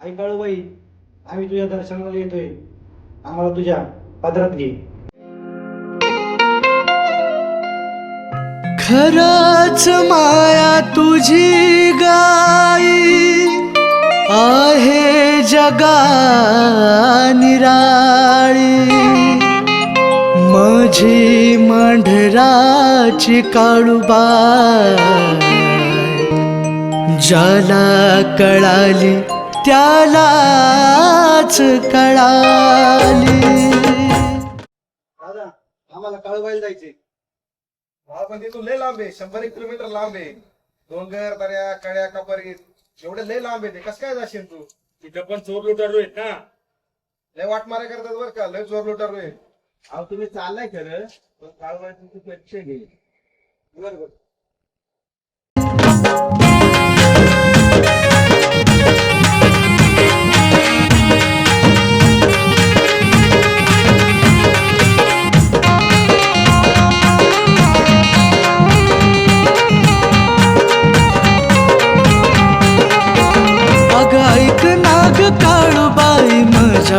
आई काळूबाई आम्ही तुझ्या दर्शनाला येतोय. आम्हाला तुझ्या पदरात घे. खरच माया तुझी गाई आहे जगा निराळी माझी मांढराची काळूबा ज्याला कळाली त्यालाच कळाली. दादा आम्हाला काळूबाईला जायचे पण तिथून लय लांब आहे शंभर एक किलोमीटर लांब आहे. डोंगर दऱ्या कड्या कपारी एवढे लय लांब आहे ते. कसं काय जाशील तू? तिथं पण चोर लुटारू आहेत ना. लय वाट मारा करतात बरं का लय चोर लुटारू आहे अहो तुम्ही चाललाय खरं पण काळवाची तुमची परीक्षा घे. बरोबर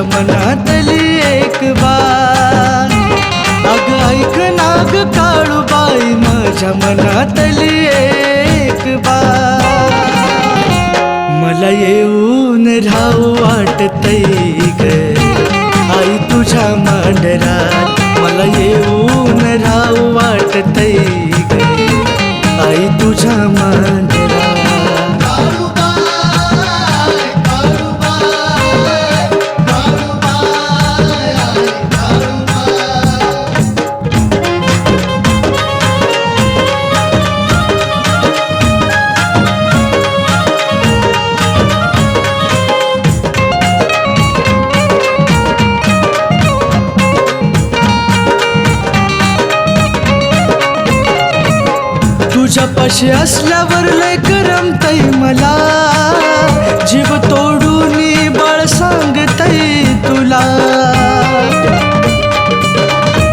मनातली एक बार अग ऐक नाग काळूबाई माझ्या मनातली एक बार मला येऊन राहू वाटतय ग. तुझ्या पाशी असल्यावर लय करमतय मला. जीव तोडून बळ सांगतय तुला.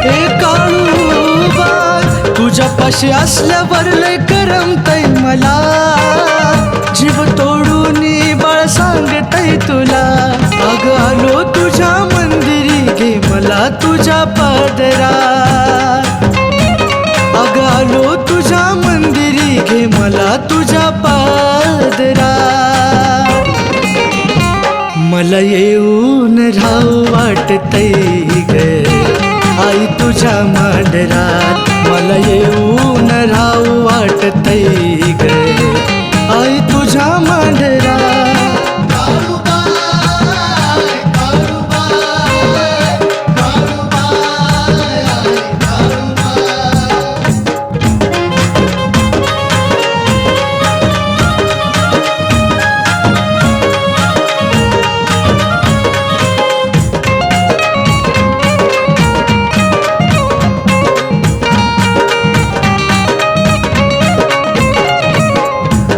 हे काळू तुझ्या पाशी असल्यावर लय करमतय मला. जीव तोडून बळ सांगतय तुला. अग आलो तुझ्या मंदिरी घे मला तुझ्या पदरा. मला तुझ्या पादरा. मला येऊन राहू वाटतय ग. आई तुझ्या मांडरात. मला येऊन राहू वाटतय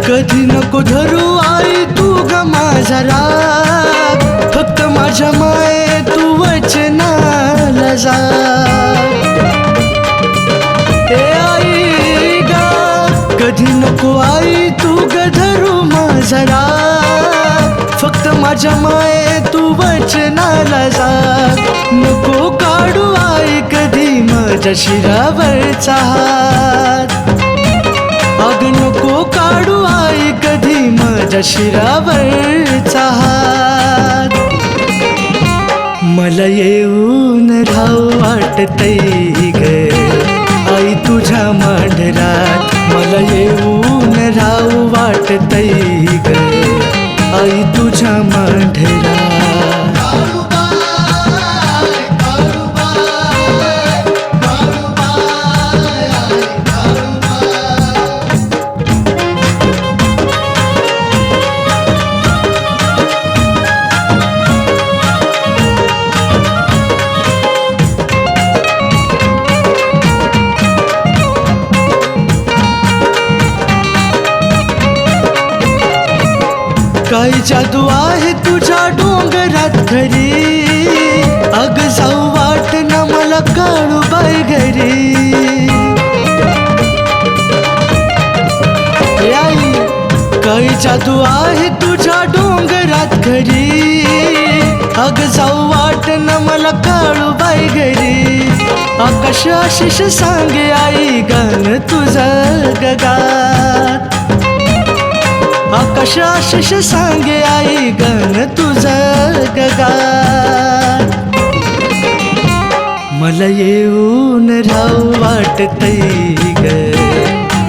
कधी नको धरू आई तू ग माझा राग. फक्त माझ्या माये तू वचनाला जा. आई ग कधी नको आई तू ग धरू माझा राग. फक्त माझ्या माये तू वचनाला जा. नको काढू आई कधी माझ्या शिरावरचा हात. माझ्या शिरावरचा हात मला येऊन राहू वाटतय ग. आई तुझ्या मांढरात मला येऊन राहू वाटतय ग. आई तुझ्या मांढरात काय जादू आहे तुझ्या डोंगरात घरी? अग जाऊ वाट ना मला काळू बाय घरी. काय जादू आहे तुझ्या डोंगरात घरी? अग जाऊ वाट ना मला काळू बाय घरी. आकाश आशिष सांगे आई गाणं तुझं गगात. आकाशाशिष सांगे आई गण तुझं गगात मला येऊन राहू वाटतई ग.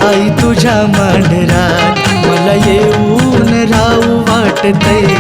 आई तुझ्या मांडरा मला येऊन राहू वाटतई